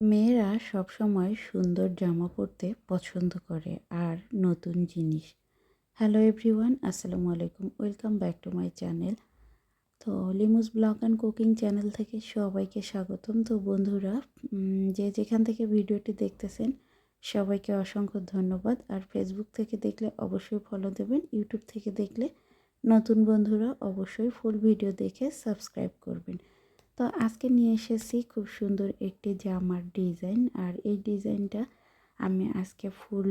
মেয়েরা সবসময় সুন্দর জামা পরতে পছন্দ করে আর নতুন জিনিস। হ্যালো এভরিওয়ান আসসালামু আলাইকুম welcome back to my channel তো Limus blog and cooking channel থেকে সবাইকে স্বাগতম। তো বন্ধুরা যে যেখান থেকে ভিডিওটি দেখতেছেন, সবাইকে অসংখ্য ধন্যবাদ। আর ফেসবুক থেকে দেখলে অবশ্যই ফলো দেবেন ইউটিউব থেকে দেখলে নতুন বন্ধুরা অবশ্যই ফুল ভিডিও দেখে সাবস্ক্রাইব করবেন। তো আজকে নিয়ে এসেছি খুব সুন্দর একটি জামার ডিজাইন আর এই ডিজাইনটা আমি আজকে ফুল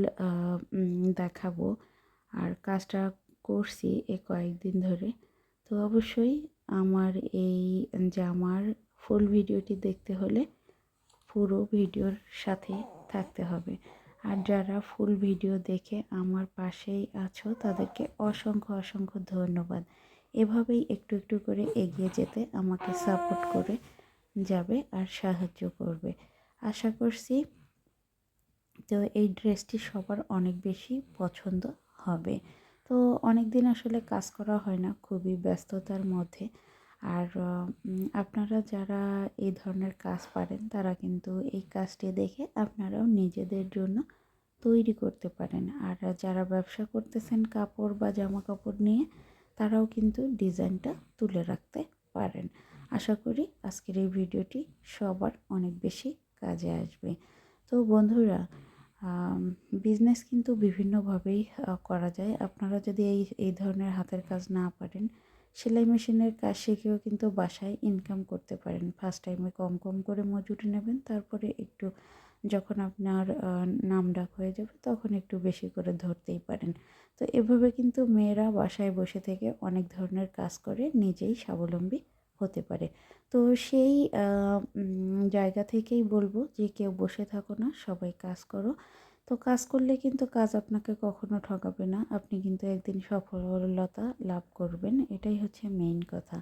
দেখাবো আর কাজটা করছি এ কয়েকদিন ধরে। তো অবশ্যই আমার এই জামার ফুল ভিডিওটি দেখতে হলে পুরো ভিডিওর সাথে থাকতে হবে। আর যারা ফুল ভিডিও দেখে আমার পাশেই আছো তাদেরকে অসংখ্য অসংখ্য ধন্যবাদ। এভাবেই একটু একটু করে এগিয়ে যেতে আমাকে সাপোর্ট করে যাবে আর সাহায্য করবে। আশা করছি তো এই ড্রেসটি সবার অনেক বেশি পছন্দ হবে। তো অনেক দিন আসলে কাজ করা হয় না, খুবই ব্যস্ততার মধ্যে। আর আপনারা যারা এই ধরনের কাজ পারেন, তারা কিন্তু এই কাজটি দেখে আপনারাও নিজেদের জন্য তৈরি করতে পারেন। আর যারা ব্যবসা করতেছেন কাপড় বা জামা কাপড় নিয়ে তারাও কিন্তু ডিজাইনটা তুলে রাখতে পারেন। আশা করি আজকের এই ভিডিওটি সবার অনেক বেশি কাজে আসবে। তো বন্ধুরা বিজনেস কিন্তু বিভিন্নভাবেই করা যায়। আপনারা যদি এই এই ধরনের হাতের কাজ না পারেন, সেলাই মেশিনের কাজ শিখেও কিন্তু বাসায় ইনকাম করতে পারেন। ফার্স্ট টাইমে কম কম করে মজুরি নেবেন, তারপরে একটু যখন আপনার নাম ডাক হয়ে যাবে তখন একটু বেশি করে ধরতেই পারেন। তো এভাবে কিন্তু মেয়েরা বাসায় বসে থেকে অনেক ধরনের কাজ করে, নিজেই স্বাবলম্বী হতে পারে। তো সেই জায়গা থেকেই বলব যে কেউ বসে থাকো না, সবাই কাজ করো। তো কাজ করলে কিন্তু কাজ আপনাকে কখনো ঠকাবে না, আপনি কিন্তু একদিন সফলতা লাভ করবেন, এটাই হচ্ছে মেইন কথা।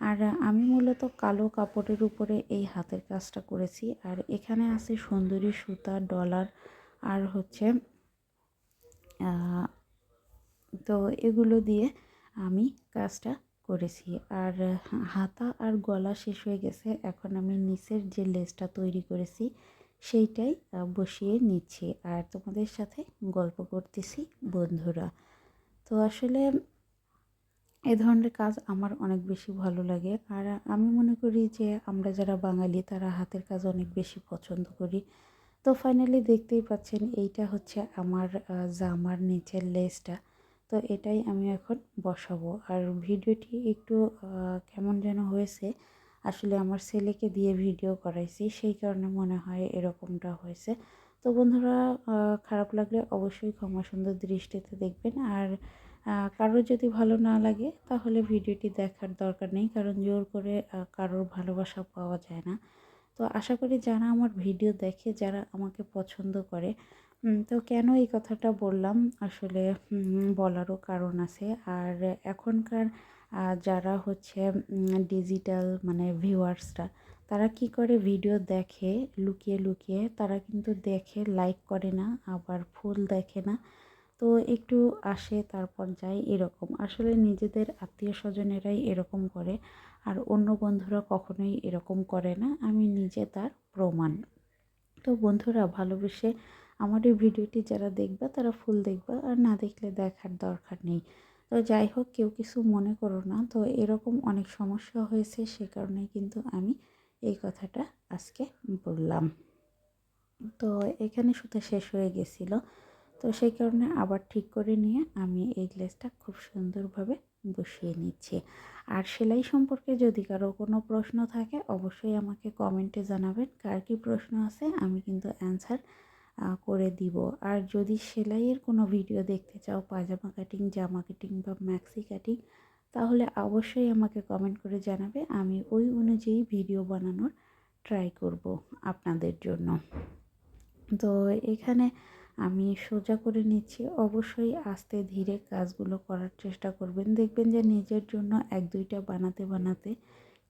আর আমি মূলত কালো কাপড়ের উপরে এই হাতের কাজটা করেছি। আর এখানে আছে সুন্দরী সুতা, ডলার আর হচ্ছে তো এগুলো দিয়ে আমি কাজটা করেছি। আর হাতা আর গলা শেষ হয়ে গেছে। এখন আমি নিচের যে লেসটা তৈরি করেছি, সেইটাই বসিয়ে নিচ্ছি। আর তোমাদের সাথে গল্প করতেছি বন্ধুরা। তো আসলে এ ধরনের কাজ আমার অনেক বেশি ভালো লাগে। আর আমি মনে করি যে আমরা যারা বাঙালি তারা হাতের কাজ অনেক বেশি পছন্দ করি। তো ফাইনালি দেখতেই পাচ্ছেন এইটা হচ্ছে আমার জামার নিচের লেসটা তো এটাই আমি এখন বসাবো। আর ভিডিওটি একটু কেমন যেন হয়েছে, আসলে আমার ছেলেকে দিয়ে ভিডিও করাইছি, সেই কারণে মনে হয় এরকমটা হয়েছে। তো বন্ধুরা খারাপ লাগলে অবশ্যই ক্ষমা সুন্দর দৃষ্টিতে দেখবেন। আর কারোর যদি ভালো না লাগে, তাহলে ভিডিওটি দেখার দরকার নেই, কারণ জোর করে কারোর ভালোবাসা পাওয়া যায় না। তো আশা করি যারা আমার ভিডিও দেখে, যারা আমাকে পছন্দ করে তো কেন এই কথাটা বললাম? আসলে বলারও কারণ আছে। আর এখনকার যারা হচ্ছে ডিজিটাল মানে ভিউয়ার্সরা তারা কি করে ভিডিও দেখে, লুকিয়ে লুকিয়ে, তারা কিন্তু দেখে লাইক করে না, আবার ফুল দেখে না। তো একটু আসে, তারপর যায় এরকম। আসলে নিজেদের আত্মীয় স্বজনেরাই এরকম করে, আর অন্য বন্ধুরা কখনোই এরকম করে না। আমি নিজে তার প্রমাণ। তো বন্ধুরা, ভালোবেসে আমার এই ভিডিওটি যারা দেখবে, তারা ফুল দেখবে, আর না দেখলে দেখার দরকার নেই। তো যাই হোক, কেউ কিছু মনে করো না। তো এরকম অনেক সমস্যা হয়েছে, সে কারণে কিন্তু আমি এই কথাটা আজকে বললাম। তো এখানে শুধু শেষ হয়ে গেছিল। তো সেই কারণে আবার ঠিক করে নিয়ে আমি এই গ্লেসটা খুব সুন্দরভাবে বসিয়ে নিচ্ছি। আর সেলাই সম্পর্কে যদি কারও কোনো প্রশ্ন থাকে, অবশ্যই আমাকে কমেন্টে জানাবেন। কার কী প্রশ্ন আছে, আমি কিন্তু অ্যান্সার করে দিব। আর যদি সেলাইয়ের কোনো ভিডিও দেখতে চাও পাজামা কাটিং জামা কাটিং বা ম্যাক্সি কাটিং তাহলে অবশ্যই আমাকে কমেন্ট করে জানাবে। আমি ওই অনুযায়ী ভিডিও বানানোর ট্রাই করব আপনাদের জন্য। তো এখানে আমি সোজা করে নিচ্ছি। অবশ্যই আস্তে ধীরে কাজগুলো করার চেষ্টা করবেন। দেখবেন যে নিজের জন্য এক, দুইটা বানাতে বানাতে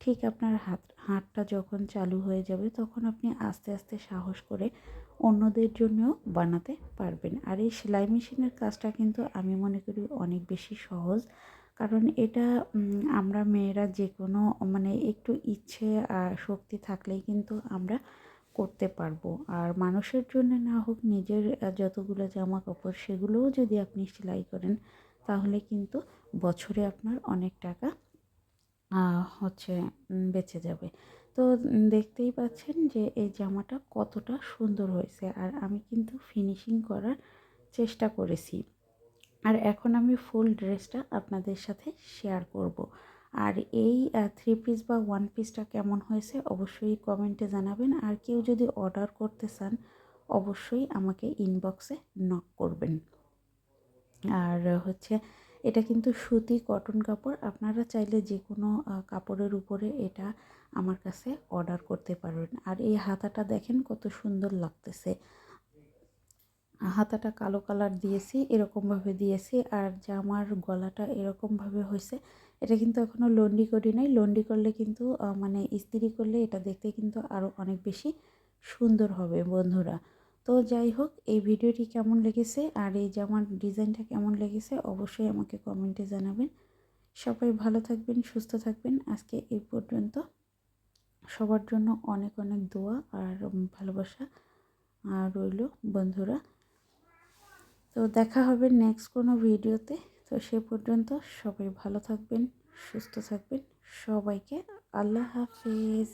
ঠিক আপনার হাত, হাতটা যখন চালু হয়ে যাবে তখন আপনি আস্তে আস্তে সাহস করে অন্যদের জন্যও বানাতে পারবেন। আর এই সেলাই মেশিনের কাজটা কিন্তু আমি মনে করি অনেক বেশি সহজ। কারণ এটা আমরা মেয়েরা যে কোনো মানে একটু ইচ্ছে আর শক্তি থাকলেই কিন্তু আমরা করতে পারব। আর মানুষের জন্য না হোক, নিজের যতগুলো জামা কাপড় সেগুলোও যদি আপনি সেলাই করেন, তাহলে কিন্তু বছরে আপনার অনেক টাকা হচ্ছে বেঁচে যাবে। তো দেখতেই পাচ্ছেন যে এই জামাটা কতটা সুন্দর হয়েছে। আর আমি কিন্তু ফিনিশিং করার চেষ্টা করেছি। আর এখন আমি ফুল ড্রেসটা আপনাদের সাথে শেয়ার করব। আর এই থ্রি পিস বা ওয়ান পিসটা কেমন হয়েছে অবশ্যই কমেন্টে জানাবেন। আর কেউ যদি অর্ডার করতে চান, অবশ্যই আমাকে ইনবক্সে নক করবেন। আর হচ্ছে, এটা কিন্তু সুতি কটন কাপড়। আপনারা চাইলে যে কোনো কাপড়ের উপরে এটা আমার কাছে অর্ডার করতে পারবেন। আর এই হাতাটা দেখেন কত সুন্দর লাগতেছে। হাতাটা কালো কালার দিয়েছি, এরকমভাবে দিয়েছি। আর জামার গলাটা এরকমভাবে হয়েছে এটা কিন্তু এখনও লন্ডি করি নাই। লন্ডি করলে কিন্তু মানে ইস্ত্রি করলে এটা দেখতে কিন্তু আরও অনেক বেশি সুন্দর হবে বন্ধুরা। তো যাই হোক, এই ভিডিওটি কেমন লেগেছে আর এই জামার ডিজাইনটা কেমন লেগেছে অবশ্যই আমাকে কমেন্টে জানাবেন। সবাই ভালো থাকবেন, সুস্থ থাকবেন। আজকে এই পর্যন্ত সবার জন্য অনেক অনেক দোয়া আর ভালোবাসা আর রইল বন্ধুরা। তো দেখা হবে নেক্সট কোনো ভিডিওতে। তো সে পর্যন্ত সবাই ভালো থাকবেন সুস্থ থাকবেন। সবাইকে আল্লাহ হাফিজ।